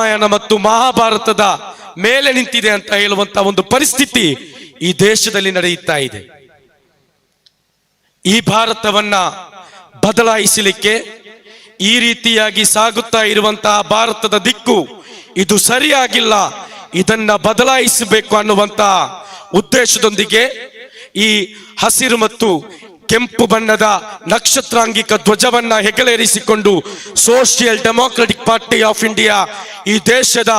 ರಾಮಾಯಣ ಮತ್ತು ಮಹಾಭಾರತದ ಮೇಲೆ ನಿಂತಿದೆ ಅಂತ ಹೇಳುವಂತ ಒಂದು ಪರಿಸ್ಥಿತಿ ಈ ದೇಶದಲ್ಲಿ ನಡೆಯುತ್ತಾ ಇದೆ. ಈ ಭಾರತವನ್ನ ಬದಲಾಯಿಸಲಿಕ್ಕೆ ಈ ರೀತಿಯಾಗಿ ಸಾಗುತ್ತಾ ಇರುವಂತಹ ಭಾರತದ ದಿಕ್ಕು ಇದು ಸರಿಯಾಗಿಲ್ಲ. ಇದನ್ನ ಬದಲಾಯಿಸಬೇಕು ಅನ್ನುವಂತಹ ಉದ್ದೇಶದೊಂದಿಗೆ ಈ ಹಸಿರು ಮತ್ತು ಕೆಂಪು ಬಣ್ಣದ ನಕ್ಷತ್ರಾಂಗಿಕ ಧ್ವಜವನ್ನ ಹೆಗಲೇರಿಸಿಕೊಂಡು social democratic party of India ಈ ದೇಶದ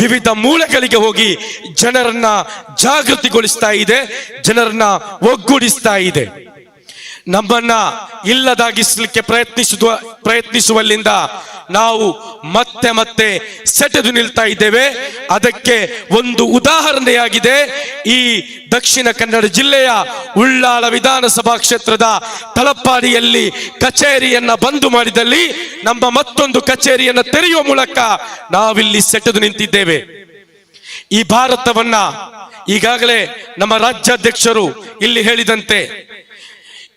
ವಿವಿಧ ಮೂಲೆಗಳಿಗೆ ಹೋಗಿ ಜನರನ್ನ ಜಾಗೃತಿಗೊಳಿಸ್ತಾ ಇದೆ, ಜನರನ್ನ ಒಗ್ಗೂಡಿಸ್ತಾ ಇದೆ. ನಮ್ಮನ್ನ ಇಲ್ಲದಾಗಿಸಲಿಕ್ಕೆ ಪ್ರಯತ್ನಿಸುವ, ಪ್ರಯತ್ನಿಸುವಲ್ಲಿಂದ ನಾವು ಮತ್ತೆ ಮತ್ತೆ ಸೆಟೆದು ನಿಲ್ತಾ ಇದ್ದೇವೆ. ಅದಕ್ಕೆ ಒಂದು ಉದಾಹರಣೆಯಾಗಿದೆ. ಈ ದಕ್ಷಿಣ ಕನ್ನಡ ಜಿಲ್ಲೆಯ ಉಳ್ಳಾಳ ವಿಧಾನಸಭಾ ಕ್ಷೇತ್ರದ ತಲಪಾಡಿಯಲ್ಲಿ ಕಚೇರಿಯನ್ನ ಬಂದು ಮಾಡಿದಲ್ಲಿ ನಮ್ಮ ಮತ್ತೊಂದು ಕಚೇರಿಯನ್ನ ತೆರೆಯುವ ಮೂಲಕ ನಾವಿಲ್ಲಿ ಸೆಟೆದು ನಿಂತಿದ್ದೇವೆ. ಈ ಭಾರತವನ್ನ ಈಗಾಗಲೇ ನಮ್ಮ ರಾಜ್ಯಾಧ್ಯಕ್ಷರು ಇಲ್ಲಿ ಹೇಳಿದಂತೆ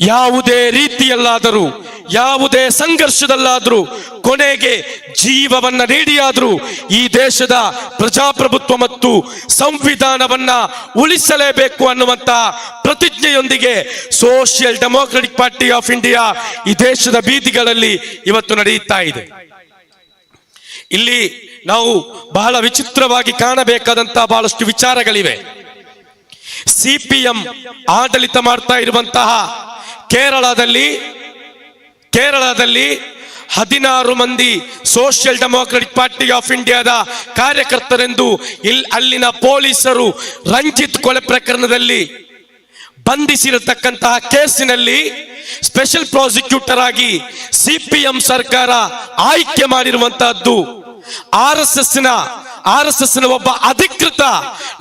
ಯಾವುದೇ ರೀತಿಯಲ್ಲಾದರೂ, ಯಾವುದೇ ಸಂಘರ್ಷದಲ್ಲಾದರೂ, ಕೊನೆಗೆ ಜೀವವನ್ನ ನೀಡಿಯಾದರೂ, ಈ ದೇಶದ ಪ್ರಜಾಪ್ರಭುತ್ವ ಮತ್ತು ಸಂವಿಧಾನವನ್ನ ಉಳಿಸಲೇಬೇಕು ಅನ್ನುವಂತ ಪ್ರತಿಜ್ಞೆಯೊಂದಿಗೆ social democratic party of India ಈ ದೇಶದ ಬೀದಿಗಳಲ್ಲಿ ಇವತ್ತು ನಡೆಯುತ್ತಾ ಇದೆ. ಇಲ್ಲಿ ನಾವು ಬಹಳ ವಿಚಿತ್ರವಾಗಿ ಕಾಣಬೇಕಾದಂತಹ ಬಹಳಷ್ಟು ವಿಚಾರಗಳಿವೆ. ಸಿಪಿಎಂ ಆಡಳಿತ ಮಾಡ್ತಾ ಇರುವಂತಹ ಕೇರಳದಲ್ಲಿ ಕೇರಳದಲ್ಲಿ ಹದಿನಾರು ಮಂದಿ ಸೋಷಿಯಲ್ ಡೆಮೋಕ್ರೆಟಿಕ್ ಪಾರ್ಟಿ ಆಫ್ ಇಂಡಿಯಾದ ಕಾರ್ಯಕರ್ತರೆಂದು ಇಲ್ಲಿ ಅಲ್ಲಿನ ಪೊಲೀಸರು ರಂಜಿತ್ ಕೊಲೆ ಪ್ರಕರಣದಲ್ಲಿ ಬಂಧಿಸಿರತಕ್ಕಂತಹ ಕೇಸಿನಲ್ಲಿ ಸ್ಪೆಷಲ್ ಪ್ರಾಸಿಕ್ಯೂಟರ್ ಆಗಿ ಸಿಪಿಎಂ ಸರ್ಕಾರ ಆಯ್ಕೆ ಮಾಡಿರುವಂತಹದ್ದು. ಆರ್ ಎಸ್ ಎಸ್ನ ಆರ್ ಎಸ್ ಎಸ್ ಒಬ್ಬ ಅಧಿಕೃತ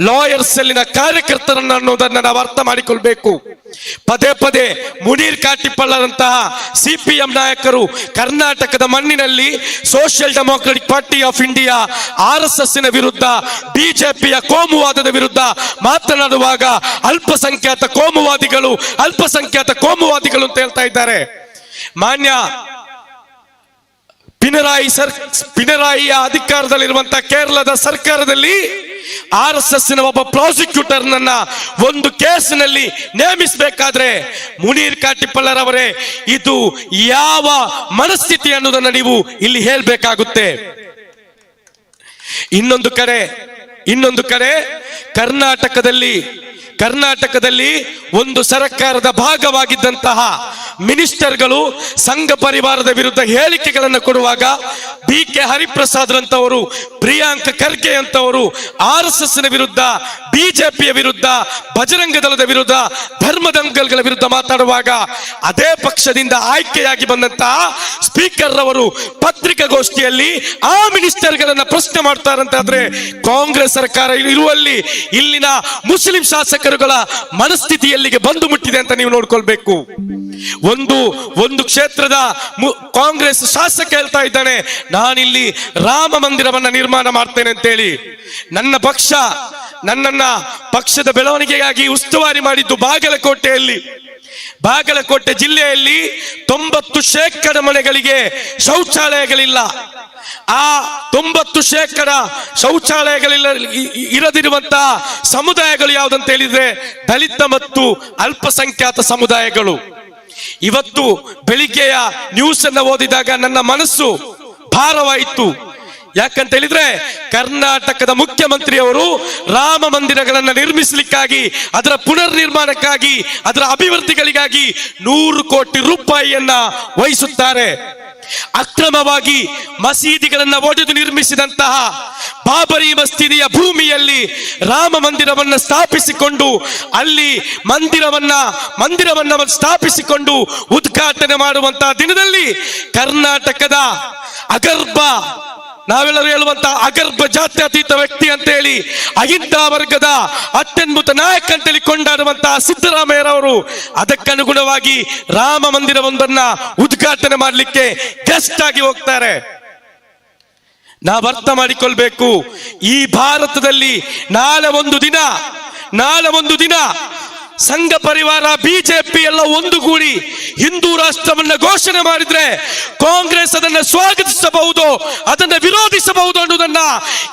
ಲಾಯರ್ಸ್ ಅಲ್ಲಿನ ಕಾರ್ಯಕರ್ತರನ್ನ ಅನ್ನೋದನ್ನ ನಾವು ಅರ್ಥ ಮಾಡಿಕೊಳ್ಬೇಕು. ಪದೇ ಪದೇ ಮುನೀರ್ ಕಾಟಿಪಳ್ಳರಂತಹ ಸಿಪಿಎಂ ನಾಯಕರು ಕರ್ನಾಟಕದ ಮಣ್ಣಿನಲ್ಲಿ social democratic party of India R S S ವಿರುದ್ಧ, ಬಿಜೆಪಿಯ ಕೋಮುವಾದದ ವಿರುದ್ಧ ಮಾತನಾಡುವಾಗ ಅಲ್ಪಸಂಖ್ಯಾತ ಕೋಮುವಾದಿಗಳು ಅಲ್ಪಸಂಖ್ಯಾತ ಕೋಮುವಾದಿಗಳು ಅಂತ ಹೇಳ್ತಾ ಇದ್ದಾರೆ. ಮಾನ್ಯ ಪಿನರಾಯಿ ಸರ್ ಪಿಣರಾಯಿಯ ಅಧಿಕಾರದಲ್ಲಿರುವಂತಹ ಕೇರಳದ ಸರ್ಕಾರದಲ್ಲಿ ಆರ್ ಎಸ್ ಎಸ್ ಒಬ್ಬ ಪ್ರಾಸಿಕ್ಯೂಟರ್ ನನ್ನ ಒಂದು ಕೇಸಿನಲ್ಲಿ ನೇಮಿಸಬೇಕಾದ್ರೆ ಮುನೀರ್ ಕಾಟಿಪಳ್ಳರವರೇ ಇದು ಯಾವ ಮನಸ್ಥಿತಿ ಅನ್ನೋದನ್ನ ನೀವು ಇಲ್ಲಿ ಹೇಳ್ಬೇಕಾಗುತ್ತೆ. ಇನ್ನೊಂದು ಕಡೆ ಇನ್ನೊಂದು ಕಡೆ ಕರ್ನಾಟಕದಲ್ಲಿ ಕರ್ನಾಟಕದಲ್ಲಿ ಒಂದು ಸರ್ಕಾರದ ಭಾಗವಾಗಿದ್ದಂತಹ ಮಿನಿಸ್ಟರ್ಗಳು ಸಂಘ ಪರಿವಾರದ ವಿರುದ್ಧ ಹೇಳಿಕೆಗಳನ್ನು ಕೊಡುವಾಗ ಬಿ ಕೆ ಹರಿಪ್ರಸಾದ್ ರಂತವರು, ಪ್ರಿಯಾಂಕ ಖರ್ಗೆ ಅಂತವರು, ಆರ್ ಎಸ್ ಎಸ್ ವಿರುದ್ಧ ಬಿಜೆಪಿಯ ವಿರುದ್ಧ ಬಜರಂಗ ದಳದ ವಿರುದ್ಧ ಧರ್ಮದಂಗಲ್ಗಳ ವಿರುದ್ಧ ಮಾತಾಡುವಾಗ ಅದೇ ಪಕ್ಷದಿಂದ ಆಯ್ಕೆಯಾಗಿ ಬಂದಂತಹ ಸ್ಪೀಕರ್ ರವರು ಪತ್ರಿಕಾಗೋಷ್ಠಿಯಲ್ಲಿ ಆ ಮಿನಿಸ್ಟರ್ಗಳನ್ನ ಪ್ರಶ್ನೆ ಮಾಡ್ತಾರಂತಾದ್ರೆ ಕಾಂಗ್ರೆಸ್ ಸರ್ಕಾರ ಇರುವಲ್ಲಿ ಇಲ್ಲಿನ ಮುಸ್ಲಿಂ ಶಾಸಕರುಗಳ ಮನಸ್ಥಿತಿ ಎಲ್ಲಿಗೆ ಬಂದು ಮುಟ್ಟಿದೆ ಅಂತ ನೀವು ನೋಡ್ಕೊಳ್ಬೇಕು. ಒಂದು ಒಂದು ಕ್ಷೇತ್ರದ ಕಾಂಗ್ರೆಸ್ ಶಾಸಕ ಹೇಳ್ತಾ ಇದ್ದಾನೆ, ನಾನಿಲ್ಲಿ ರಾಮ ಮಂದಿರವನ್ನ ನಿರ್ಮಾಣ ಮಾಡ್ತೇನೆ ಅಂತೇಳಿ. ನನ್ನ ಪಕ್ಷ, ನನ್ನನ್ನ ಪಕ್ಷದ ಬೆಳವಣಿಗೆಗಾಗಿ ಉಸ್ತುವಾರಿ ಮಾಡಿದ್ದು ಬಾಗಲಕೋಟೆಯಲ್ಲಿ. ಬಾಗಲಕೋಟೆ ಜಿಲ್ಲೆಯಲ್ಲಿ ತೊಂಬತ್ತು ಶೇಕಡ ಮನೆಗಳಿಗೆ ಶೌಚಾಲಯಗಳಿಲ್ಲ. ಆ ತೊಂಬತ್ತು ಶೇಕಡ ಶೌಚಾಲಯಗಳಿಲ್ಲ ಇರದಿರುವಂತಹ ಸಮುದಾಯಗಳು ಯಾವುದಂತ ಹೇಳಿದ್ರೆ ದಲಿತ ಮತ್ತು ಅಲ್ಪಸಂಖ್ಯಾತ ಸಮುದಾಯಗಳು. ಇವತ್ತು ಬೆಳಿಗ್ಗೆಯ ನ್ಯೂಸ್ ಅನ್ನ ಓದಿದಾಗ ನನ್ನ ಮನಸ್ಸು ಭಾರವಾಯಿತು. ಯಾಕಂತ ಹೇಳಿದ್ರೆ ಕರ್ನಾಟಕದ ಮುಖ್ಯಮಂತ್ರಿಯವರು ರಾಮ ಮಂದಿರಗಳನ್ನು ನಿರ್ಮಿಸಲಿಕ್ಕಾಗಿ, ಅದರ ಪುನರ್ ನಿರ್ಮಾಣಕ್ಕಾಗಿ ಅದರ ಅಭಿವೃದ್ಧಿಗಳಿಗಾಗಿ ನೂರು ಕೋಟಿ ರೂಪಾಯಿಯನ್ನ ವಹಿಸುತ್ತಾರೆ. ಅಕ್ರಮವಾಗಿ ಮಸೀದಿಗಳನ್ನ ಒಡೆದು ನಿರ್ಮಿಸಿದಂತಹ ಬಾಬರಿ ಮಸೀದಿಯ ಭೂಮಿಯಲ್ಲಿ ರಾಮ ಮಂದಿರವನ್ನು ಸ್ಥಾಪಿಸಿಕೊಂಡು, ಅಲ್ಲಿ ಮಂದಿರವನ್ನ ಮಂದಿರವನ್ನ ಸ್ಥಾಪಿಸಿಕೊಂಡು ಉದ್ಘಾಟನೆ ಮಾಡುವಂತಹ ದಿನದಲ್ಲಿ ಕರ್ನಾಟಕದ ಅಗರ್ಭ ನಾವೆಲ್ಲರೂ ಹೇಳುವಂತ ಅಗರ್ಭ ಜಾತ್ಯತೀತ ವ್ಯಕ್ತಿ ಅಂತ ಹೇಳಿ ಅಹಿಂದ ವರ್ಗದ ಅತ್ಯದ್ಭುತ ನಾಯಕ ಅಂತೇಳಿ ಕೊಂಡಾಡುವಂತಹ ಸಿದ್ದರಾಮಯ್ಯರವರು ಅದಕ್ಕನುಗುಣವಾಗಿ ರಾಮ ಮಂದಿರವೊಂದನ್ನ ಉದ್ಘಾಟನೆ ಮಾಡಲಿಕ್ಕೆ ಗೆಸ್ಟ್ ಆಗಿ ಹೋಗ್ತಾರೆ. ನಾವು ಅರ್ಥ ಮಾಡಿಕೊಳ್ಬೇಕು. ಈ ಭಾರತದಲ್ಲಿ ನಾಳೆ ಒಂದು ದಿನ, ನಾಳೆ ಒಂದು ದಿನ ಸಂಘ ಪರಿವಾರ ಬಿಜೆಪಿ ಎಲ್ಲ ಒಂದುಗೂಡಿ ಹಿಂದೂ ರಾಷ್ಟ್ರವನ್ನ ಘೋಷಣೆ ಮಾಡಿದ್ರೆ ಕಾಂಗ್ರೆಸ್ ಅದನ್ನ ಸ್ವಾಗತಿಸಬಹುದು, ಅದನ್ನ ವಿರೋಧಿಸಬಹುದು ಅನ್ನೋದನ್ನ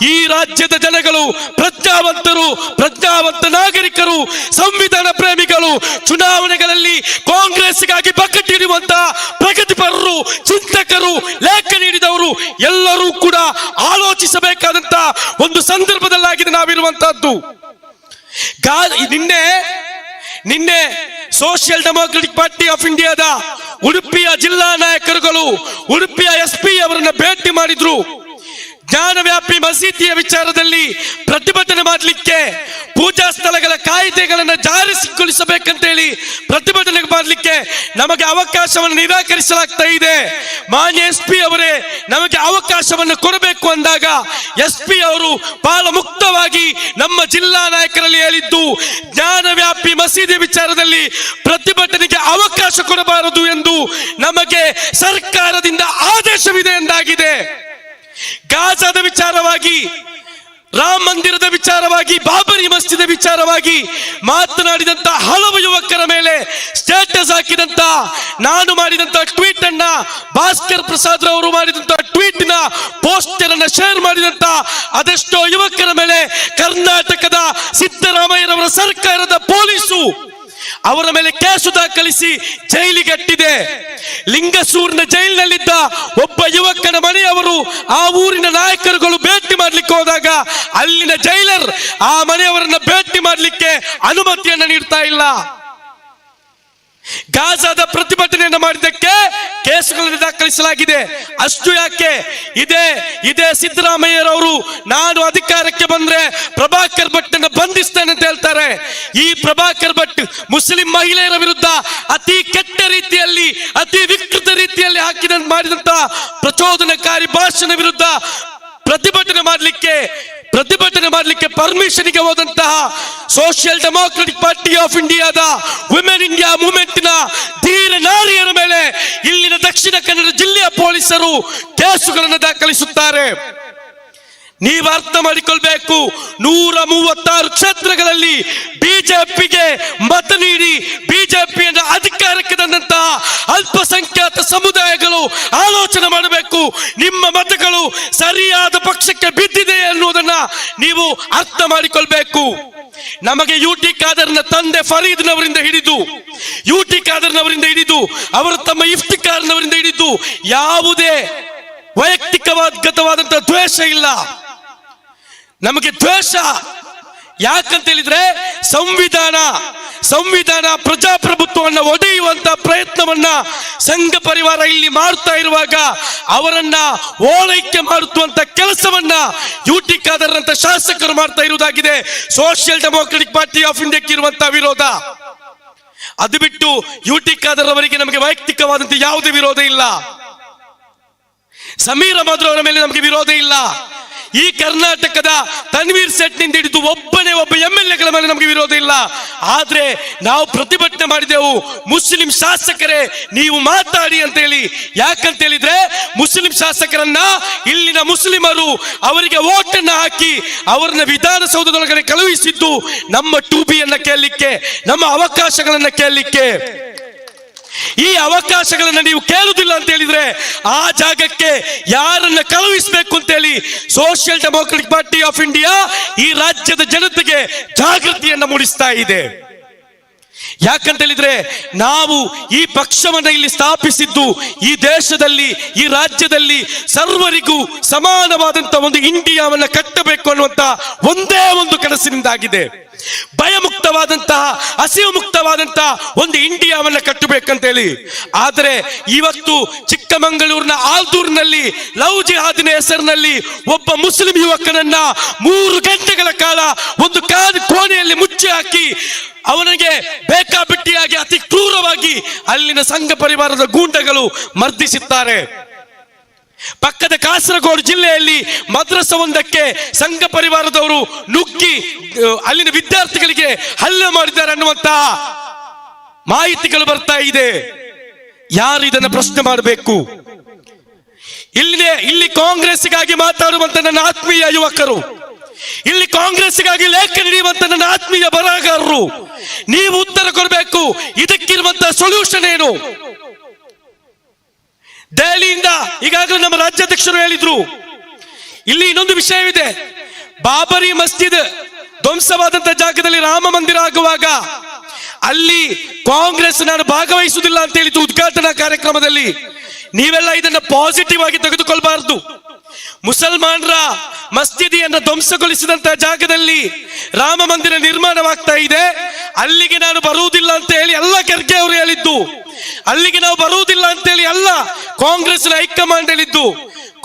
ಈ ರಾಜ್ಯದ ಜನಗಳು, ಪ್ರಜ್ಞಾವಂತರು, ಪ್ರಜ್ಞಾವಂತ ನಾಗರಿಕರು, ಸಂವಿಧಾನ ಪ್ರೇಮಿಗಳು, ಚುನಾವಣೆಗಳಲ್ಲಿ ಕಾಂಗ್ರೆಸ್ಗಾಗಿ ಬಗ್ಗಟ್ಟಿರುವಂತ ಪ್ರಗತಿಪರರು, ಚಿಂತಕರು, ಲೇಖ ನೀಡಿದವರು ಎಲ್ಲರೂ ಕೂಡ ಆಲೋಚಿಸಬೇಕಾದಂತ ಒಂದು ಸಂದರ್ಭದಲ್ಲಾಗಿದೆ ನಾವಿರುವಂತಹದ್ದು. ನಿನ್ನೆ ನಿನ್ನೆ ಸೋಷಿಯಲ್ ಡೆಮೋಕ್ರೆಟಿಕ್ ಪಾರ್ಟಿ ಆಫ್ ಇಂಡಿಯಾದ ಉಡುಪಿಯ ಜಿಲ್ಲಾ ನಾಯಕರುಗಳು ಉಡುಪಿಯ ಎಸ್ ಪಿ ಅವರನ್ನ ಭೇಟಿ ಮಾಡಿದ್ರು ಜ್ಞಾನವ್ಯಾಪಿ ಮಸೀದಿಯ ವಿಚಾರದಲ್ಲಿ ಪ್ರತಿಭಟನೆ ಮಾಡಲಿಕ್ಕೆ ಪೂಜಾ ಸ್ಥಳಗಳ ಕಾಯ್ದೆಗಳನ್ನು ಜಾರಿಗೊಳಿಸಬೇಕಂತೇಳಿ ಪ್ರತಿಭಟನೆ ಮಾಡಲಿಕ್ಕೆ ನಮಗೆ ಅವಕಾಶವನ್ನು ನಿರಾಕರಿಸಲಾಗ್ತಾ ಇದೆ. ಮಾನ್ಯ ಎಸ್ ಪಿ ಅವರೇ, ನಮಗೆ ಅವಕಾಶವನ್ನು ಕೊಡಬೇಕು ಅಂದಾಗ ಎಸ್ ಪಿ ಅವರು ಬಹಳ ಮುಕ್ತವಾಗಿ ನಮ್ಮ ಜಿಲ್ಲಾ ನಾಯಕರಲ್ಲಿ ಹೇಳಿದ್ದು, ಜ್ಞಾನವ್ಯಾಪಿ ಮಸೀದಿ ವಿಚಾರದಲ್ಲಿ ಪ್ರತಿಭಟನೆಗೆ ಅವಕಾಶ ಕೊಡಬಾರದು ಎಂದು ನಮಗೆ ಸರ್ಕಾರದಿಂದ ಆದೇಶವಿದೆ ಎಂದಾಗಿದೆ. ಗಾಜಾದ ವಿಚಾರವಾಗಿ, ರಾಮ ಮಂದಿರದ ವಿಚಾರವಾಗಿ, ಬಾಬರಿ ಮಸ್ಜಿದ ವಿಚಾರವಾಗಿ ಮಾತನಾಡಿದಂತ ಹಲವು ಯುವಕರ ಮೇಲೆ ಸ್ಟೇಟಸ್ ಹಾಕಿದಂತ, ನಾನು ಮಾಡಿದಂತ ಟ್ವೀಟ್ ಅನ್ನ ಭಾಸ್ಕರ್ ಪ್ರಸಾದ್ ರವರು ಮಾಡಿದಂತ ಟ್ವೀಟ್ನ ಪೋಸ್ಟರ್ ಅನ್ನ ಶೇರ್ ಮಾಡಿದಂತ ಅದೆಷ್ಟೋ ಯುವಕರ ಮೇಲೆ ಕರ್ನಾಟಕದ ಸಿದ್ದರಾಮಯ್ಯನವರ ಸರ್ಕಾರದ ಪೊಲೀಸು ಅವರ ಮೇಲೆ ಕೇಸು ದಾಖಲಿಸಿ ಜೈಲಿಗೆ ಅಟ್ಟಿದೆ. ಲಿಂಗಸೂರಿನ ಜೈಲಿನಲ್ಲಿದ್ದ ಒಬ್ಬ ಯುವಕನ ಮನೆಯವರು ಆ ಊರಿನ ನಾಯಕರುಗಳು ಭೇಟಿ ಮಾಡ್ಲಿಕ್ಕೆ ಹೋದಾಗ ಅಲ್ಲಿನ ಜೈಲರ್ ಆ ಮನೆಯವರನ್ನ ಭೇಟಿ ಮಾಡ್ಲಿಕ್ಕೆ ಅನುಮತಿಯನ್ನು ನೀಡ್ತಾ ಇಲ್ಲ. ಗಾಜಾದ ಪ್ರತಿಭಟನೆಯನ್ನು ಮಾಡಿದ್ದಕ್ಕೆ ಕೇಸುಗಳನ್ನು ದಾಖಲಿಸಲಾಗಿದೆ. ಅಷ್ಟು ಯಾಕೆ? ಇದೆ ಇದೆ ಸಿದ್ದರಾಮಯ್ಯರವರು ನಾನು ಅಧಿಕಾರಕ್ಕೆ ಬಂದ್ರೆ ಪ್ರಭಾಕರ್ ಭಟ್ ಅನ್ನು ಬಂಧಿಸ್ತೇನೆ ಅಂತ ಹೇಳ್ತಾರೆ. ಈ ಪ್ರಭಾಕರ್ ಭಟ್ ಮುಸ್ಲಿಂ ಮಹಿಳೆಯರ ವಿರುದ್ಧ ಅತಿ ಕೆಟ್ಟ ರೀತಿಯಲ್ಲಿ, ಅತಿ ವಿಕೃತ ರೀತಿಯಲ್ಲಿ ಹಾಕಿದ ಮಾಡಿದಂತ ಪ್ರಚೋದನಕಾರಿ ಭಾಷಣ ವಿರುದ್ಧ ಪ್ರತಿಭಟನೆ ಮಾಡಲಿಕ್ಕೆ ಪ್ರತಿಭಟನೆ ಮಾಡಲಿಕ್ಕೆ ಪರ್ಮಿಷನ್ಗೆ ಹೋದಂತಹ ಸೋಷಿಯಲ್ ಡೆಮೋಕ್ರೆಟಿಕ್ ಪಾರ್ಟಿ ಆಫ್ ಇಂಡಿಯಾದ ವುಮೆನ್ ಇಂಡಿಯಾ ಮೂವ್ಮೆಂಟ್ನ ಧೀರ ನಾರಿಯರ ಮೇಲೆ ಇಲ್ಲಿನ ದಕ್ಷಿಣ ಕನ್ನಡ ಜಿಲ್ಲೆಯ ಪೊಲೀಸರು ಕೇಸುಗಳನ್ನು ದಾಖಲಿಸುತ್ತಾರೆ. ನೀವು ಅರ್ಥ ಮಾಡಿಕೊಳ್ಬೇಕು. ನೂರ ಮೂವತ್ತಾರು ಕ್ಷೇತ್ರಗಳಲ್ಲಿ ಬಿಜೆಪಿಗೆ ಮತ ನೀಡಿ ಬಿಜೆಪಿಯನ್ನು ಅಧಿಕಾರಕ್ಕೆ ತಂದಂತಹ ಅಲ್ಪಸಂಖ್ಯಾತ ಸಮುದಾಯಗಳು ಆಲೋಚನೆ ಮಾಡಬೇಕು. ನಿಮ್ಮ ಮತಗಳು ಸರಿಯಾದ ಪಕ್ಷಕ್ಕೆ ಬಿದ್ದಿದೆ ಅನ್ನುವುದನ್ನ ನೀವು ಅರ್ಥ ಮಾಡಿಕೊಳ್ಬೇಕು. ನಮಗೆ ಯು ಟಿ ಖಾದರ್ನ ತಂದೆ ಫರೀದ್ನವರಿಂದ ಹಿಡಿದು ಯು ಟಿ ಖಾದರ್ನವರಿಂದ ಹಿಡಿದು, ಅವರು ತಮ್ಮ ಇಫ್ತಿಕಾರ್ನವರಿಂದ ಹಿಡಿದು ಯಾವುದೇ ವೈಯಕ್ತಿಕವಾದಂತ ದ್ವೇಷ ಇಲ್ಲ. ನಮಗೆ ದ್ವೇಷ. ಯಾಕಂತ ಹೇಳಿದ್ರೆ ಸಂವಿಧಾನ ಸಂವಿಧಾನ ಪ್ರಜಾಪ್ರಭುತ್ವವನ್ನು ಒಡೆಯುವಂತ ಪ್ರಯತ್ನವನ್ನ ಸಂಘ ಪರಿವಾರ ಇಲ್ಲಿ ಮಾಡ್ತಾ ಇರುವಾಗ ಅವರನ್ನ ಓಲೈಕೆ ಮಾಡುತ್ತುವಂತ ಕೆಲಸವನ್ನ ಯುಟಿ ಖಾದರ್ ಅಂತ ಶಾಸಕರು ಮಾಡ್ತಾ ಇರುವುದಾಗಿದೆ. ಸೋಷಿಯಲ್ ಡೆಮೋಕ್ರೆಟಿಕ್ ಪಾರ್ಟಿ ಆಫ್ ಇಂಡಿಯಾಕ್ಕೆ ಇರುವಂತಹ ವಿರೋಧ. ಅದು ಬಿಟ್ಟು ಯುಟಿ ಖಾದರ್ ಅವರಿಗೆ ನಮಗೆ ವೈಯಕ್ತಿಕವಾದಂತ ಯಾವುದೇ ವಿರೋಧ ಇಲ್ಲ. ಸಮೀರ್ ಅಹಮದ್ ಅವರ ಮೇಲೆ ನಮಗೆ ವಿರೋಧ ಇಲ್ಲ. ಈ ಕರ್ನಾಟಕದ ತನ್ವೀರ್ ಸೆಟ್ನಿಂದ ಹಿಡಿದು ಒಬ್ಬನೇ ಒಬ್ಬ ಎಂ ಎಲ್ ಎಗಳ ಮೇಲೆ ನಮಗೆ ವಿರೋಧ ಇಲ್ಲ. ಆದ್ರೆ ನಾವು ಪ್ರತಿಭಟನೆ ಮಾಡಿದೆವು. ಮುಸ್ಲಿಂ ಶಾಸಕರೇ, ನೀವು ಮಾತಾಡಿ ಅಂತ ಹೇಳಿ. ಯಾಕಂತ ಹೇಳಿದ್ರೆ, ಮುಸ್ಲಿಂ ಶಾಸಕರನ್ನ ಇಲ್ಲಿನ ಮುಸ್ಲಿಮರು ಅವರಿಗೆ ಓಟನ್ನು ಹಾಕಿ ಅವರನ್ನ ವಿಧಾನಸೌಧದೊಳಗಡೆ ಕಳುಹಿಸಿದ್ದು ನಮ್ಮ ಟೂಬಿಯನ್ನ ಕೇಳಲಿಕ್ಕೆ, ನಮ್ಮ ಅವಕಾಶಗಳನ್ನ ಕೇಳಲಿಕ್ಕೆ. ಈ ಅವಕಾಶಗಳನ್ನು ನೀವು ಕೇಳುವುದಿಲ್ಲ ಅಂತ ಹೇಳಿದ್ರೆ ಆ ಜಾಗಕ್ಕೆ ಯಾರನ್ನ ಕಳುಹಿಸಬೇಕು ಅಂತ ಹೇಳಿ social democratic party of India ಈ ರಾಜ್ಯದ ಜನತೆಗೆ ಜಾಗೃತಿಯನ್ನ ಮೂಡಿಸ್ತಾ ಇದೆ. ಯಾಕಂತ ಹೇಳಿದ್ರೆ ನಾವು ಈ ಪಕ್ಷವನ್ನು ಇಲ್ಲಿ ಸ್ಥಾಪಿಸಿದ್ದು ಈ ದೇಶದಲ್ಲಿ, ಈ ರಾಜ್ಯದಲ್ಲಿ ಸರ್ವರಿಗೂ ಸಮಾನವಾದಂತ ಒಂದು ಇಂಡಿಯಾವನ್ನ ಕಟ್ಟಬೇಕು ಅನ್ನುವಂತ ಒಂದೇ ಒಂದು ಕನಸಿನಿಂದಾಗಿದೆ. ಭಯಮುಕ್ತವಾದಂತಹ ಹಸಿವು ಮುಕ್ತವಾದಂತಹ ಒಂದು ಇಂಡಿಯಾವನ್ನ ಕಟ್ಟಬೇಕಂತ ಹೇಳಿ. ಆದರೆ ಇವತ್ತು ಚಿಕ್ಕಮಗಳೂರಿನ ಆಲ್ದೂರ್ನಲ್ಲಿ, ಲವ್ ಜಿಹಾದಿನ ಹೆಸರಿನಲ್ಲಿ ಒಬ್ಬ ಮುಸ್ಲಿಂ ಯುವಕನನ್ನ ಮೂರು ಗಂಟೆಗಳ ಕಾಲ ಒಂದು ಕಾದು ಕೋಣೆಯಲ್ಲಿ ಮುಚ್ಚಿ ಹಾಕಿ ಅವನಿಗೆ ಬೇಕಾಬಿಟ್ಟಿಯಾಗಿ ಅತಿ ಕ್ರೂರವಾಗಿ ಅಲ್ಲಿನ ಸಂಘ ಪರಿವಾರದ ಗೂಂಡಗಳು ಮರ್ದಿಸಿದ್ದಾರೆ. ಪಕ್ಕದ ಕಾಸರಗೋಡು ಜಿಲ್ಲೆಯಲ್ಲಿ ಮದ್ರಸವೊಂದಕ್ಕೆ ಸಂಘ ಪರಿವಾರದವರು ನುಗ್ಗಿ ಅಲ್ಲಿನ ವಿದ್ಯಾರ್ಥಿಗಳಿಗೆ ಹಲ್ಲೆ ಮಾಡಿದ್ದಾರೆ ಅನ್ನುವಂತ ಮಾಹಿತಿಗಳು ಬರ್ತಾ ಇದೆ. ಯಾರು ಇದನ್ನು ಪ್ರಶ್ನೆ ಮಾಡಬೇಕು? ಇಲ್ಲಿ ಇಲ್ಲಿ ಕಾಂಗ್ರೆಸ್ಗಾಗಿ ಮಾತಾಡುವಂತ ನನ್ನ ಆತ್ಮೀಯ ಯುವಕರು, ಇಲ್ಲಿ ಕಾಂಗ್ರೆಸ್ಗಾಗಿ ಲೇಖ ನೀಡುವಂತ ನನ್ನ ಆತ್ಮೀಯ ಬರಹಗಾರರು, ನೀವು ಉತ್ತರ ಕೊಡಬೇಕು. ಇದಕ್ಕಿರುವಂತ ಸೊಲ್ಯೂಷನ್ ಏನು? ದೆಹಲಿಯಿಂದ ಈಗಾಗಲೇ ನಮ್ಮ ರಾಜ್ಯಾಧ್ಯಕ್ಷರು ಹೇಳಿದ್ರು. ಇಲ್ಲಿ ಇನ್ನೊಂದು ವಿಷಯವಿದೆ. ಬಾಬರಿ ಮಸ್ಜಿದ್ ಧ್ವಂಸವಾದಂತ ಜಾಗದಲ್ಲಿ ರಾಮ ಮಂದಿರ ಆಗುವಾಗ ಅಲ್ಲಿ ಕಾಂಗ್ರೆಸ್ ನಾನು ಭಾಗವಹಿಸುವುದಿಲ್ಲ ಅಂತ ಹೇಳಿದ್ದು ಉದ್ಘಾಟನಾ ಕಾರ್ಯಕ್ರಮದಲ್ಲಿ. ನೀವೆಲ್ಲ ಇದನ್ನ ಪಾಸಿಟಿವ್ ಆಗಿ ತೆಗೆದುಕೊಳ್ಬಾರ್ದು. ಮುಸಲ್ಮಾನರ ಮಸ್ಜಿದಿಯನ್ನು ಧ್ವಂಸಗೊಳಿಸಿದಂತಹ ಜಾಗದಲ್ಲಿ ರಾಮ ಮಂದಿರ ನಿರ್ಮಾಣವಾಗ್ತಾ ಇದೆ. ಅಲ್ಲಿಗೆ ನಾನು ಬರುವುದಿಲ್ಲ ಅಂತ ಹೇಳಿ ಎಲ್ಲ ಖರ್ಗೆ ಅವರು ಹೇಳಿದ್ದು. ಅಲ್ಲಿಗೆ ನಾವು ಬರುವುದಿಲ್ಲ ಅಂತ ಹೇಳಿ ಅಲ್ಲ ಕಾಂಗ್ರೆಸ್ನ ಹೈಕಮಾಂಡ್ ಹೇಳಿದ್ದು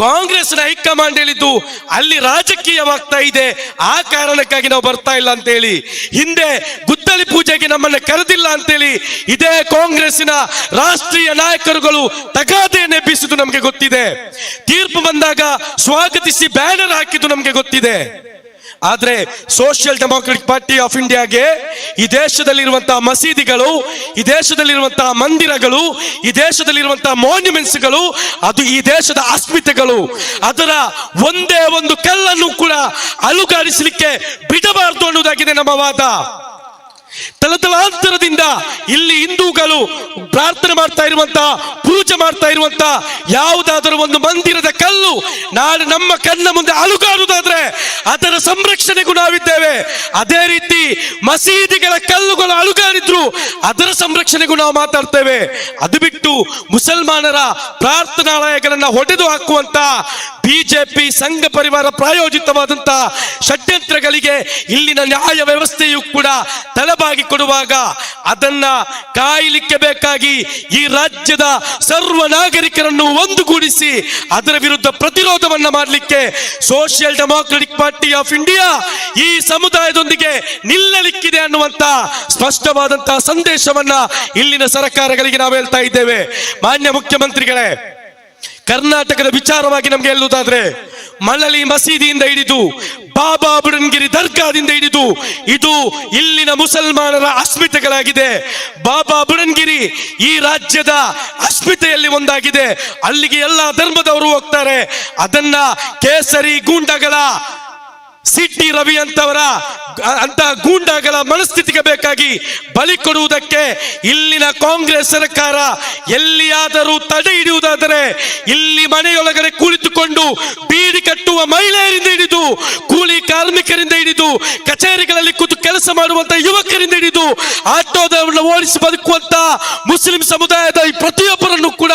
ಕಾಂಗ್ರೆಸ್ನ ಹೈಕಮಾಂಡ್ ಹೇಳಿದ್ದು ಅಲ್ಲಿ ರಾಜಕೀಯವಾಗ್ತಾ ಇದೆ. ಆ ಕಾರಣಕ್ಕಾಗಿ ನಾವು ಬರ್ತಾ ಇಲ್ಲ ಅಂತ ಹೇಳಿ ಹಿಂದೆ ಗುದ್ದಲಿ ಪೂಜೆಗೆ ನಮ್ಮನ್ನ ಕರೆದಿಲ್ಲ ಅಂತೇಳಿ, ಇದೇ ಕಾಂಗ್ರೆಸ್ಸಿನ ರಾಷ್ಟ್ರೀಯ ನಾಯಕರುಗಳು ತಗಾದೆಯನ್ನು ಎಬ್ಬಿಸಿದ್ದು ನಮಗೆ ಗೊತ್ತಿದೆ. ತೀರ್ಪು ಬಂದಾಗ ಸ್ವಾಗತಿಸಿ ಬ್ಯಾನರ್ ಹಾಕಿದ್ದು ನಮಗೆ ಗೊತ್ತಿದೆ. ಆದ್ರೆ ಸೋಷಿಯಲ್ ಡೆಮೋಕ್ರೆಟಿಕ್ ಪಾರ್ಟಿ ಆಫ್ ಇಂಡಿಯಾಗೆ ಈ ದೇಶದಲ್ಲಿರುವಂತಹ ಮಸೀದಿಗಳು, ಈ ದೇಶದಲ್ಲಿರುವಂತಹ ಮಂದಿರಗಳು, ಈ ದೇಶದಲ್ಲಿರುವಂತಹ ಮಾನ್ಯುಮೆಂಟ್ಸ್ಗಳು ಅದು ಈ ದೇಶದ ಅಸ್ಮಿತೆಗಳು. ಅದರ ಒಂದೇ ಒಂದು ಕಲ್ಲನ್ನು ಕೂಡ ಅಲುಗಾಡಿಸಲಿಕ್ಕೆ ಬಿಡಬಾರದು ಅನ್ನೋದಾಗಿದೆ ನಮ್ಮ ವಾದ. ತಲತಲಾಂತರದಿಂದ ಇಲ್ಲಿ ಹಿಂದೂಗಳು ಪ್ರಾರ್ಥನೆ ಮಾಡ್ತಾ ಇರುವಂತ, ಪೂಜೆ ಮಾಡ್ತಾ ಇರುವಂತ ಯಾವುದಾದರೂ ಒಂದು ಮಂದಿರದ ಕಲ್ಲು ನಾಳೆ ನಮ್ಮ ಕಣ್ಣ ಮುಂದೆ ಅಲುಗಾಡುವುದಾದ್ರೆ ಅದರ ಸಂರಕ್ಷಣೆಗೂ ನಾವಿದ್ದೇವೆ. ಅದೇ ರೀತಿ ಮಸೀದಿಗಳ ಕಲ್ಲುಗಳು ಅಲುಗಾಡಿದ್ರು ಅದರ ಸಂರಕ್ಷಣೆಗೂ ನಾವು ಮಾತಾಡ್ತೇವೆ. ಅದು ಬಿಟ್ಟು ಮುಸಲ್ಮಾನರ ಪ್ರಾರ್ಥನಾಲಯಗಳನ್ನ ಹೊಡೆದು ಹಾಕುವಂತ ಬಿಜೆಪಿ ಸಂಘ ಪರಿವಾರ ಪ್ರಾಯೋಜಿತವಾದಂತಹ ಷಡ್ಯಂತ್ರಗಳಿಗೆ ಇಲ್ಲಿನ ನ್ಯಾಯ ವ್ಯವಸ್ಥೆಯು ಕೂಡ ತಲೆಬಾಗಿ ಕೊಡುವಾಗ ಅದನ್ನ ಕಾಯಲಿಕ್ಕೆ ಬೇಕಾಗಿ ಈ ರಾಜ್ಯದ ಸರ್ವ ನಾಗರಿಕರನ್ನು ಒಂದುಗೂಡಿಸಿ ಅದರ ವಿರುದ್ಧ ಪ್ರತಿರೋಧವನ್ನ ಮಾಡಲಿಕ್ಕೆ social democratic party of India ಈ ಸಮುದಾಯದೊಂದಿಗೆ ನಿಲ್ಲಲಿಕ್ಕಿದೆ ಅನ್ನುವಂತ ಸ್ಪಷ್ಟವಾದಂತಹ ಸಂದೇಶವನ್ನ ಇಲ್ಲಿನ ಸರ್ಕಾರಗಳಿಗೆ ನಾವು ಹೇಳ್ತಾ ಇದ್ದೇವೆ. ಮಾನ್ಯ ಮುಖ್ಯಮಂತ್ರಿಗಳೇ ಕರ್ನಾಟಕದ ವಿಚಾರವಾಗಿ ನಮ್ಗೆ ಹೇಳುವುದಾದ್ರೆ, ಮಳಲಿ ಮಸೀದಿಯಿಂದ ಹಿಡಿದು, ಬಾಬಾ ಬುಡನ್ಗಿರಿ ದರ್ಗಾದಿಂದ ಹಿಡಿದು, ಇದು ಇಲ್ಲಿನ ಮುಸಲ್ಮಾನರ ಅಸ್ಮಿತೆಗಳಾಗಿದೆ. ಬಾಬಾ ಬುಡನ್ಗಿರಿ ಈ ರಾಜ್ಯದ ಅಸ್ಮಿತೆಯಲ್ಲಿ ಒಂದಾಗಿದೆ. ಅಲ್ಲಿಗೆ ಎಲ್ಲ ಧರ್ಮದವರು ಹೋಗ್ತಾರೆ. ಅದನ್ನ ಕೇಸರಿ ಗೂಂಡಗಳ ಸಿಟಿ ರವಿ ಅಂತವರ ಅಂತ ಗೂಂಡಾಗಳ ಮನಸ್ಥಿತಿಗೆ ಬೇಕಾಗಿ ಬಲಿ ಕೊಡುವುದಕ್ಕೆ ಇಲ್ಲಿನ ಕಾಂಗ್ರೆಸ್ ಸರ್ಕಾರ ಎಲ್ಲಿಯಾದರೂ ತಡೆ ಹಿಡಿಯುವುದಾದರೆ ಇಲ್ಲಿ ಮನೆಯೊಳಗಡೆ ಕುಳಿತುಕೊಂಡು ಬೀಡಿ ಕಟ್ಟುವ ಮಹಿಳೆಯರಿಂದ ಹಿಡಿದು, ಕೂಲಿ ಕಾರ್ಮಿಕರಿಂದ ಹಿಡಿದು, ಕಚೇರಿಗಳಲ್ಲಿ ಕೂತು ಕೆಲಸ ಮಾಡುವಂತ ಯುವಕರಿಂದ ಹಿಡಿದು ಆಟೋದವನ್ನು ಓಡಿಸಿ ಬದುಕುವಂತ ಮುಸ್ಲಿಂ ಸಮುದಾಯದ ಈ ಪ್ರತಿಯೊಬ್ಬರನ್ನು ಕೂಡ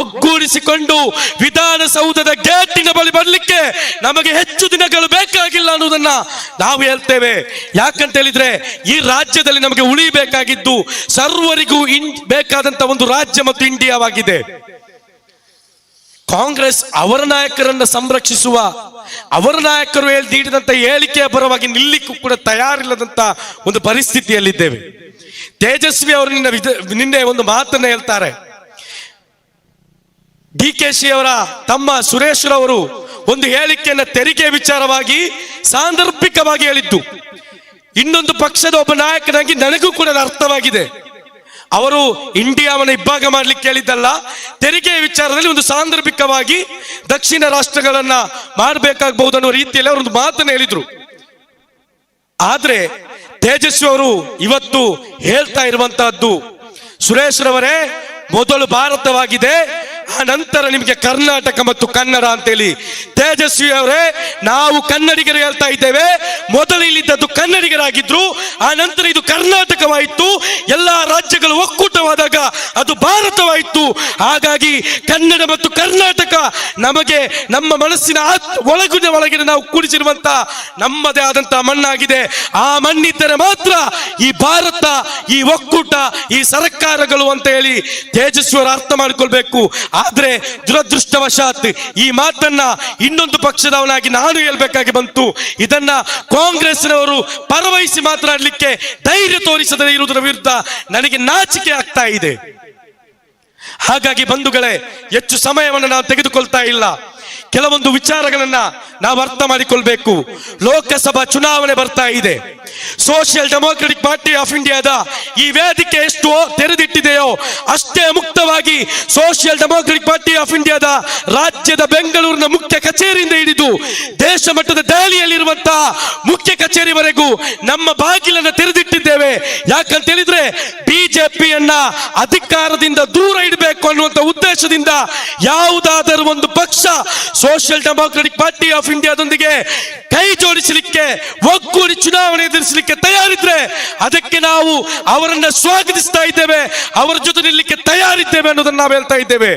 ಒಗ್ಗೂಡಿಸಿಕೊಂಡು ವಿಧಾನಸೌಧದ ಗೇಟಿನ ಬಳಿ ಬರಲಿಕ್ಕೆ ನಮಗೆ ಹೆಚ್ಚು ದಿನಗಳು ಬೇಕಾಗಿಲ್ಲ ಅನ್ನೋದನ್ನ ನಾವು ಹೇಳ್ತೇವೆ. ಯಾಕಂತ ಹೇಳಿದ್ರೆ, ಈ ರಾಜ್ಯದಲ್ಲಿ ನಮಗೆ ಉಳಿಬೇಕಾಗಿದ್ದು ಸರ್ವರಿಗೂ ಬೇಕಾದಂತ ಒಂದು ರಾಜ್ಯ ಮತ್ತು ಇಂಡಿಯಾವಾಗಿದೆ. ಕಾಂಗ್ರೆಸ್ ಅವರ ನಾಯಕರನ್ನ ಸಂರಕ್ಷಿಸುವ, ಅವರ ನಾಯಕರು ನೀಡಿದಂತ ಹೇಳಿಕೆಯ ಪರವಾಗಿ ನಿಲ್ಲಿಕ್ಕೂ ಕೂಡ ತಯಾರಿಲ್ಲದಂತ ಒಂದು ಪರಿಸ್ಥಿತಿಯಲ್ಲಿದ್ದೇವೆ. ತೇಜಸ್ವಿ ಅವರು ನಿನ್ನ ನಿನ್ನೆ ಒಂದು ಮಾತನ್ನ ಹೇಳ್ತಾರೆ. ಡಿ ಕೆ ಶಿ ಅವರ ತಮ್ಮ ಸುರೇಶ್ ರವರು ಒಂದು ಹೇಳಿಕೆಯನ್ನ ತೆರಿಗೆ ವಿಚಾರವಾಗಿ, ಸಾಂದರ್ಭಿಕವಾಗಿ ಹೇಳಿದ್ದು. ಇನ್ನೊಂದು ಪಕ್ಷದ ಒಬ್ಬ ನಾಯಕನಾಗಿ ನನಗೂ ಕೂಡ ಅರ್ಥವಾಗಿದೆ. ಅವರು ಇಂಡಿಯಾವನ್ನು ಇಬ್ಬಾಗ ಮಾಡ್ಲಿಕ್ಕೆ ಹೇಳಿದ್ದಲ್ಲ, ತೆರಿಗೆ ವಿಚಾರದಲ್ಲಿ ಒಂದು ಸಾಂದರ್ಭಿಕವಾಗಿ ದಕ್ಷಿಣ ರಾಷ್ಟ್ರಗಳನ್ನ ಮಾಡಬೇಕಾಗಬಹುದು ಅನ್ನೋ ರೀತಿಯಲ್ಲಿ ಅವರು ಒಂದು ಮಾತನ್ನ ಹೇಳಿದ್ರು. ಆದ್ರೆ ತೇಜಸ್ವಿ ಅವರು ಇವತ್ತು ಹೇಳ್ತಾ ಇರುವಂತಹದ್ದು, ಸುರೇಶ್ ರವರೇ, ಮೊದಲು ಭಾರತವಾಗಿದೆ ಆ ನಂತರ ನಿಮಗೆ ಕರ್ನಾಟಕ ಮತ್ತು ಕನ್ನಡ ಅಂತೇಳಿ ತೇಜಸ್ವಿ ಅವರೇ, ನಾವು ಕನ್ನಡಿಗರು ಹೇಳ್ತಾ ಇದ್ದೇವೆ. ಮೊದಲು ಇಲ್ಲಿದ್ದದ್ದು ಕನ್ನಡಿಗರಾಗಿದ್ರು, ಆ ನಂತರ ಇದು ಕರ್ನಾಟಕವಾಯಿತು. ಎಲ್ಲ ರಾಜ್ಯಗಳು ಒಕ್ಕೂಟವಾದಾಗ ಅದು ಭಾರತವಾಯಿತು. ಹಾಗಾಗಿ ಕನ್ನಡ ಮತ್ತು ಕರ್ನಾಟಕ ನಮಗೆ ನಮ್ಮ ಮನಸ್ಸಿನ ಒಳಗಿನ ಒಳಗಿನ ನಾವು ಕೂಡಿಸಿರುವಂತ ನಮ್ಮದೇ ಆದಂತಹ ಮಣ್ಣಾಗಿದೆ. ಆ ಮಣ್ಣಿದ್ದರೆ ಮಾತ್ರ ಈ ಭಾರತ, ಈ ಒಕ್ಕೂಟ, ಈ ಸರ್ಕಾರಗಳು ಅಂತ ಹೇಳಿ ತೇಜಸ್ವಿಯವರು ಅರ್ಥ ಮಾಡಿಕೊಳ್ಬೇಕು. ಆದ್ರೆ ದುರದೃಷ್ಟವಶಾತ್ ಈ ಮಾತನ್ನ ಇನ್ನೊಂದು ಪಕ್ಷದವನಾಗಿ ನಾನು ಹೇಳ್ಬೇಕಾಗಿ ಬಂತು. ಇದನ್ನ ಕಾಂಗ್ರೆಸ್ನವರು ಪರವಹಿಸಿ ಮಾತನಾಡಲಿಕ್ಕೆ ಧೈರ್ಯ ತೋರಿಸದೇ ಇರುವುದರ ವಿರುದ್ಧ ನನಗೆ ನಾಚಿಕೆ ಆಗ್ತಾ ಇದೆ. ಹಾಗಾಗಿ ಬಂಧುಗಳೇ, ಹೆಚ್ಚು ಸಮಯವನ್ನು ನಾವು ತೆಗೆದುಕೊಳ್ತಾ ಇಲ್ಲ. ಕೆಲವೊಂದು ವಿಚಾರಗಳನ್ನ ನಾವು ಅರ್ಥ ಮಾಡಿಕೊಳ್ಬೇಕು. ಲೋಕಸಭಾ ಚುನಾವಣೆ ಬರ್ತಾ ಇದೆ. ಸೋಷಿಯಲ್ ಡೆಮೋಕ್ರೆಟಿಕ್ ಪಾರ್ಟಿ ಆಫ್ ಇಂಡಿಯಾದ ಈ ವೇದಿಕೆ ಎಷ್ಟು ತೆರೆದಿಟ್ಟಿದೆಯೋ ಅಷ್ಟೇ ಮುಕ್ತವಾಗಿ ಸೋಷಿಯಲ್ ಡೆಮೋಕ್ರೆಟಿಕ್ ಪಾರ್ಟಿ ಆಫ್ ಇಂಡಿಯಾದ ರಾಜ್ಯದ ಬೆಂಗಳೂರಿನ ಮುಖ್ಯ ಕಚೇರಿಯಿಂದ ಹಿಡಿದು ದೇಶ ಮಟ್ಟದ ದೆಹಲಿಯಲ್ಲಿರುವಂತಹ ಮುಖ್ಯ ಕಚೇರಿವರೆಗೂ ನಮ್ಮ ಬಾಗಿಲನ್ನು ತೆರೆದಿಟ್ಟಿದ್ದೇವೆ. ಯಾಕಂತ ಹೇಳಿದ್ರೆ ಬಿಜೆಪಿಯನ್ನ ಅಧಿಕಾರದಿಂದ ದೂರ ಇಡಬೇಕು ಅನ್ನುವಂತ ಉದ್ದೇಶದಿಂದ ಯಾವುದಾದರೂ ಒಂದು ಪಕ್ಷ ಸೋಷಿಯಲ್ ಡೆಮೋಕ್ರೆಟಿಕ್ ಪಾರ್ಟಿ ಆಫ್ ಇಂಡಿಯಾದೊಂದಿಗೆ ಕೈ ಜೋಡಿಸಲಿಕ್ಕೆ, ಒಗ್ಗೂಡಿ ಚುನಾವಣೆ ಎದುರಿಸಲಿಕ್ಕೆ ತಯಾರಿದ್ರೆ ಅದಕ್ಕೆ ನಾವು ಅವರನ್ನ ಸ್ವಾಗತಿಸ್ತಾ ಇದ್ದೇವೆ, ಅವರ ಜೊತೆ ನಿಲ್ಲಕ್ಕೆ ತಯಾರಿದ್ದೇವೆ ಅನ್ನೋದನ್ನ ನಾವು ಹೇಳ್ತಾ ಇದ್ದೇವೆ.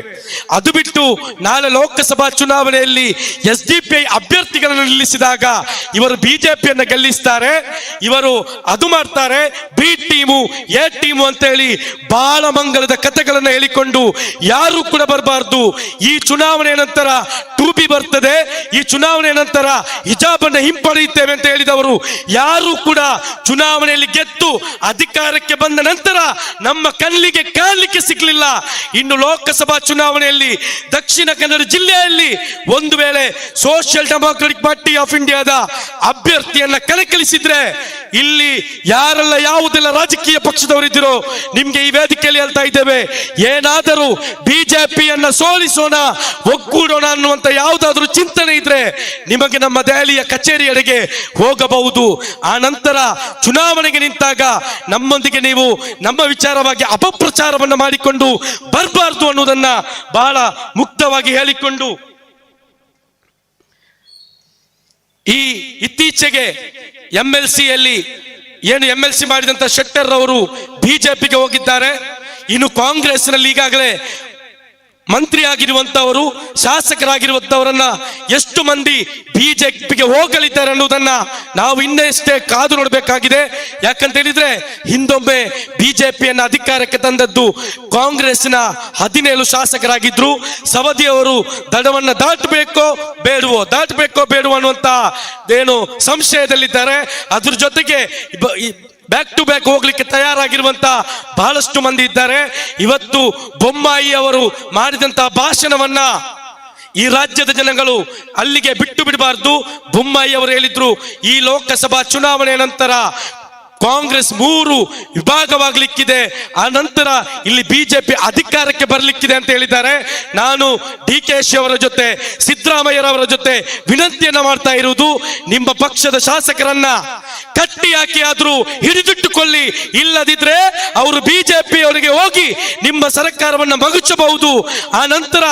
ಅದು ಬಿಟ್ಟು ನಾಳೆ ಲೋಕಸಭಾ ಚುನಾವಣೆಯಲ್ಲಿ ಎಸ್ ಡಿ ಪಿ ಐ ಅಭ್ಯರ್ಥಿಗಳನ್ನು ನಿಲ್ಲಿಸಿದಾಗ ಇವರು ಬಿಜೆಪಿಯನ್ನ ಗೆಲ್ಲಿಸ್ತಾರೆ, ಇವರು ಅದು ಮಾಡ್ತಾರೆ, ಬಿ ಟೀಮು, ಎ ಟೀಮು ಅಂತ ಹೇಳಿ ಬಹಳ ಮಂಗಲದ ಕಥೆಗಳನ್ನು ಹೇಳಿಕೊಂಡು ಯಾರು ಕೂಡ ಬರಬಾರ್ದು. ಈ ಚುನಾವಣೆ ನಂತರ ಟೂಬಿ ಬರ್ತದೆ, ಈ ಚುನಾವಣೆ ನಂತರ ಹಿಜಾಬನ್ನ ಹಿಂಪಡೆಯುತ್ತೇವೆ ಅಂತ ಹೇಳಿದವರು ಯಾರು ಕೂಡ ಚುನಾವಣೆಯಲ್ಲಿ ಗೆದ್ದು ಅಧಿಕಾರಕ್ಕೆ ಬಂದ ನಂತರ ನಮ್ಮ ಕಣ್ಣಿಗೆ ಕಾಣಲಿಕ್ಕೆ ಸಿಗ್ಲಿಲ್ಲ. ಇನ್ನು ಲೋಕಸಭಾ ಚುನಾವಣೆಯಲ್ಲಿ ದಕ್ಷಿಣ ಕನ್ನಡ ಜಿಲ್ಲೆಯಲ್ಲಿ ಒಂದು ವೇಳೆ ಸೋಷಿಯಲ್ ಡೆಮೋಕ್ರೆಟಿಕ್ ಪಾರ್ಟಿ ಆಫ್ ಇಂಡಿಯಾದ ಅಭ್ಯರ್ಥಿಯನ್ನ ಕಣಕ್ಕಿಳಿಸಿದ್ರೆ ಇಲ್ಲಿ ಯಾರೆಲ್ಲ ಯಾವುದೆಲ್ಲ ರಾಜಕೀಯ ಪಕ್ಷದವರಿದ್ದೀರೋ ನಿಮ್ಗೆ ಈ ವೇದಿಕೆಯಲ್ಲಿ ಹೇಳ್ತಾ ಇದ್ದೇವೆ, ಏನಾದರೂ ಬಿಜೆಪಿಯನ್ನ ಸೋಲಿಸೋಣ, ಒಗ್ಗೂಡೋಣ ಅನ್ನುವಂತ ಯಾವುದಾದ್ರೂ ಚಿಂತನೆ ಇದ್ರೆ ನಿಮಗೆ ನಮ್ಮ ದೆಹಲಿಯ ಕಚೇರಿಯಡೆಗೆ ಹೋಗಬಹುದು. ಆ ನಂತರ ಚುನಾವಣೆಗೆ ನಿಂತಾಗ ನಮ್ಮೊಂದಿಗೆ ನೀವು ನಮ್ಮ ವಿಚಾರವಾಗಿ ಅಪಪ್ರಚಾರವನ್ನು ಮಾಡಿಕೊಂಡು ಬರಬಾರ್ದು ಅನ್ನೋದನ್ನ ಬಹಳ ಮುಕ್ತವಾಗಿ ಹೇಳಿಕೊಂಡು ಈ ಇತ್ತೀಚೆಗೆ ಎಂ ಎಲ್ ಸಿಯಲ್ಲಿ ಏನು ಎಂ ಎಲ್ ಸಿ ಮಾಡಿದಂತ ಶೆಟ್ಟರ್ ಅವರು ಬಿಜೆಪಿಗೆ ಹೋಗಿದ್ದಾರೆ. ಇನ್ನು ಕಾಂಗ್ರೆಸ್ನಲ್ಲಿ ಈಗಾಗಲೇ ಮಂತ್ರಿ ಆಗಿರುವಂತವರು ಶಾಸಕರಾಗಿರುವಂತವರನ್ನ ಎಷ್ಟು ಮಂದಿ ಬಿಜೆಪಿಗೆ ಹೋಗಲಿದ್ದಾರೆ ಅನ್ನೋದನ್ನ ನಾವು ಇನ್ನಷ್ಟೇ ಕಾದು ನೋಡಬೇಕಾಗಿದೆ. ಯಾಕಂತ ಹೇಳಿದ್ರೆ, ಹಿಂದೊಮ್ಮೆ ಬಿಜೆಪಿಯನ್ನ ಅಧಿಕಾರಕ್ಕೆ ತಂದದ್ದು ಕಾಂಗ್ರೆಸ್ನ ಹದಿನೇಳು ಶಾಸಕರಾಗಿದ್ರು. ಸವದಿಯವರು ದಡವನ್ನ ದಾಟಬೇಕೋ ಬೇಡವೋ ದಾಟಬೇಕೋ ಬೇಡವೋ ಅನ್ನುವಂತ ಏನು ಸಂಶಯದಲ್ಲಿದ್ದಾರೆ. ಅದ್ರ ಜೊತೆಗೆ ಬ್ಯಾಕ್ ಟು ಬ್ಯಾಕ್ ಹೋಗ್ಲಿಕ್ಕೆ ತಯಾರಾಗಿರುವಂತ ಬಹಳಷ್ಟು ಮಂದಿ ಇದ್ದಾರೆ. ಇವತ್ತು ಬೊಮ್ಮಾಯಿ ಅವರು ಮಾಡಿದಂತಹ ಭಾಷಣವನ್ನ ಈ ರಾಜ್ಯದ ಜನಗಳು ಅಲ್ಲಿಗೆ ಬಿಟ್ಟು ಬಿಡಬಾರ್ದು. ಬೊಮ್ಮಾಯಿ ಅವರು ಹೇಳಿದ್ರು, ಈ ಲೋಕಸಭಾ ಚುನಾವಣೆ ನಂತರ ಕಾಂಗ್ರೆಸ್ ಮೂರು ವಿಭಾಗವಾಗಲಿಕ್ಕಿದೆ. ಆ ನಂತರ ಇಲ್ಲಿ ಬಿಜೆಪಿ ಅಧಿಕಾರಕ್ಕೆ ಬರಲಿಕ್ಕಿದೆ ಅಂತ ಹೇಳಿದ್ದಾರೆ. ನಾನು ಡಿ ಕೆ ಅವರ ಜೊತೆ ಸಿದ್ದರಾಮಯ್ಯರವರ ಜೊತೆ ವಿನಂತಿಯನ್ನು ಮಾಡ್ತಾ ಇರುವುದು, ನಿಮ್ಮ ಪಕ್ಷದ ಶಾಸಕರನ್ನ ಕಟ್ಟಿ ಹಾಕಿ ಆದರೂ ಹಿಡಿದಿಟ್ಟುಕೊಳ್ಳಿ. ಇಲ್ಲದಿದ್ರೆ ಅವರು ಬಿಜೆಪಿ ಅವರಿಗೆ ಹೋಗಿ ನಿಮ್ಮ ಸರ್ಕಾರವನ್ನು ಮಗುಚಬಹುದು. ಆ ನಂತರ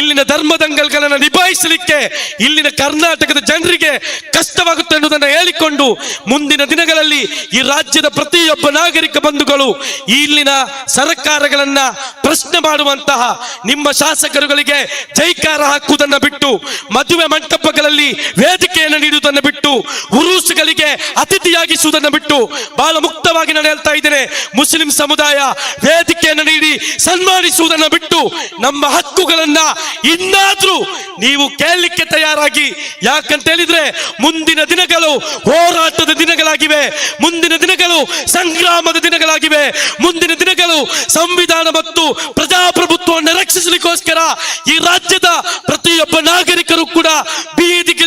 ಇಲ್ಲಿನ ಧರ್ಮದಂಗಲ್ಗಳನ್ನು ನಿಭಾಯಿಸಲಿಕ್ಕೆ ಇಲ್ಲಿನ ಕರ್ನಾಟಕದ ಜನರಿಗೆ ಕಷ್ಟವಾಗುತ್ತೆ ಅನ್ನೋದನ್ನು ಹೇಳಿಕೊಂಡು ಮುಂದಿನ ದಿನಗಳಲ್ಲಿ ಈ ರಾಜ್ಯದ ಪ್ರತಿಯೊಬ್ಬ ನಾಗರಿಕ ಬಂಧುಗಳು ಇಲ್ಲಿನ ಸರ್ಕಾರಗಳನ್ನ ಪ್ರಶ್ನೆ ಮಾಡುವಂತಹ ನಿಮ್ಮ ಶಾಸಕರುಗಳಿಗೆ ಜೈಕಾರ ಹಾಕುವುದನ್ನು ಬಿಟ್ಟು, ಮದುವೆ ಮಂಟಪಗಳಲ್ಲಿ ವೇದಿಕೆಯನ್ನು ನೀಡುವುದನ್ನು ಬಿಟ್ಟು, ಉರುಸುಗಳಿಗೆ ಅತಿಥಿಯಾಗಿಸುವುದನ್ನು ಬಿಟ್ಟು ಬಹಳ ಮುಕ್ತವಾಗಿ ಹೇಳ್ತಾ ಇದ್ದೇನೆ. ಮುಸ್ಲಿಂ ಸಮುದಾಯ ವೇದಿಕೆಯನ್ನು ನೀಡಿ ಸನ್ಮಾನಿಸುವುದನ್ನು ಬಿಟ್ಟು ನಮ್ಮ ಹಕ್ಕುಗಳನ್ನ ಇನ್ನಾದ್ರೂ ನೀವು ಕೇಳಲಿಕ್ಕೆ ತಯಾರಾಗಿ. ಯಾಕಂತ ಹೇಳಿದ್ರೆ ಮುಂದಿನ ದಿನಗಳು ಹೋರಾಟದ ದಿನಗಳಾಗಿವೆ. ಮುಂದಿನ ದಿನಗಳು ಸಂಗ್ರಾಮದ ದಿನಗಳಾಗಿವೆ. ಮುಂದಿನ ದಿನಗಳು ಸಂವಿಧಾನ ಮತ್ತು ಪ್ರಜಾಪ್ರಭುತ್ವವನ್ನು ರಕ್ಷಿಸಲಿಕ್ಕೋಸ್ಕರ ಈ ರಾಜ್ಯದ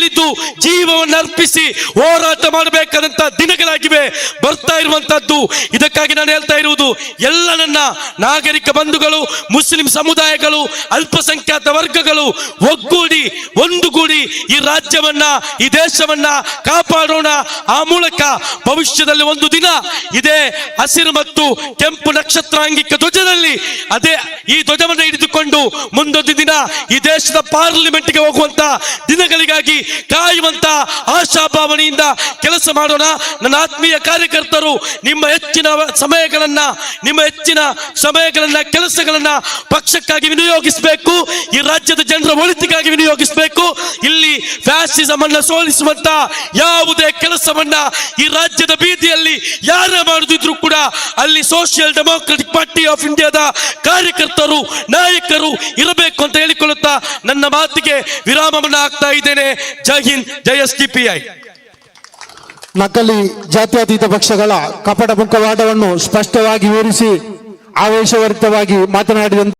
ಬೀದಿಗಿಳಿದು ಜೀವವನ್ನು ಅರ್ಪಿಸಿ ಹೋರಾಟ ಮಾಡಬೇಕಾದಂತ ದಿನಗಳಾಗಿವೆ. ಬರ್ತಾ ಇರುವಂತಹದ್ದು. ಇದಕ್ಕಾಗಿ ನಾನು ಹೇಳ್ತಾ ಇರುವುದು, ಎಲ್ಲ ನನ್ನ ನಾಗರಿಕ ಬಂಧುಗಳು, ಮುಸ್ಲಿಂ ಸಮುದಾಯಗಳು, ಅಲ್ಪಸಂಖ್ಯಾತ ವರ್ಗಗಳು, ಒಗ್ಗೂಡಿ, ಒಂದುಗೂಡಿ ಈ ರಾಜ್ಯವನ್ನ, ಈ ದೇಶವನ್ನ ಕಾಪಾಡೋಣ. ಆ ಮೂಲಕ ಭವಿಷ್ಯದಲ್ಲಿ ಒಂದು ದಿನ ಇದೇ ಹಸಿರು ಮತ್ತು ಕೆಂಪು ನಕ್ಷತ್ರಾಂಗಿಕ ಧ್ವಜದಲ್ಲಿ ಅದೇ ಈ ಧ್ವಜವನ್ನು ಹಿಡಿದುಕೊಂಡು ಮುಂದೊಂದು ದಿನ ಈ ದೇಶದ ಪಾರ್ಲಿಮೆಂಟ್ಗೆ ಹೋಗುವಂತ ದಿನಗಳಿಗಾಗಿ ಕಾಯುವಂತ ಆಶಾಭಾವನೆಯಿಂದ ಕೆಲಸ ಮಾಡೋಣ. ನನ್ನ ಆತ್ಮೀಯ ಕಾರ್ಯಕರ್ತರು, ನಿಮ್ಮ ಹೆಚ್ಚಿನ ಸಮಯಗಳನ್ನ, ನಿಮ್ಮ ಹೆಚ್ಚಿನ ಸಮಯಗಳನ್ನ, ಕೆಲಸಗಳನ್ನ ಪಕ್ಷಕ್ಕಾಗಿ ವಿನಿಯೋಗಿಸಬೇಕು. ಈ ರಾಜ್ಯದ ಜನರ ಒಳಿತಿಗಾಗಿ ವಿನಿಯೋಗಿಸಬೇಕು. ಇಲ್ಲಿ ಫ್ಯಾಸಿಸಮ್ ಅನ್ನ ಸೋಲಿಸುವಂತ ಯಾವುದೇ ಕೆಲಸವನ್ನ ಈ ರಾಜ್ಯದ ಬೀದಿಯಲ್ಲಿ ಯಾರೇ ಮಾಡುದಿದ್ರು ಕೂಡ ಅಲ್ಲಿ ಸೋಷಿಯಲ್ ಡೆಮೋಕ್ರೆಟಿಕ್ ಪಾರ್ಟಿ ಆಫ್ ಇಂಡಿಯಾದ ಕಾರ್ಯಕರ್ತರು, ನಾಯಕರು ಇರಬೇಕು ಅಂತ ಹೇಳಿಕೊಳ್ಳುತ್ತಾ ನನ್ನ ಮಾತಿಗೆ ವಿರಾಮವನ್ನ ಆಗ್ತಾ ಇದ್ದೇನೆ. ಜೈ ಹಿಂದ್ ಜೈ ಎಸ್ ಟಿಪಿಐ ನಕಲಿ ಜಾತ್ಯತೀತ ಪಕ್ಷಗಳ ಕಪಟ ಮುಖವಾಡವನ್ನು ಸ್ಪಷ್ಟವಾಗಿ ವಿವರಿಸಿ ಆವೇಶವರಿತವಾಗಿ ಮಾತನಾಡಿದಂತೆ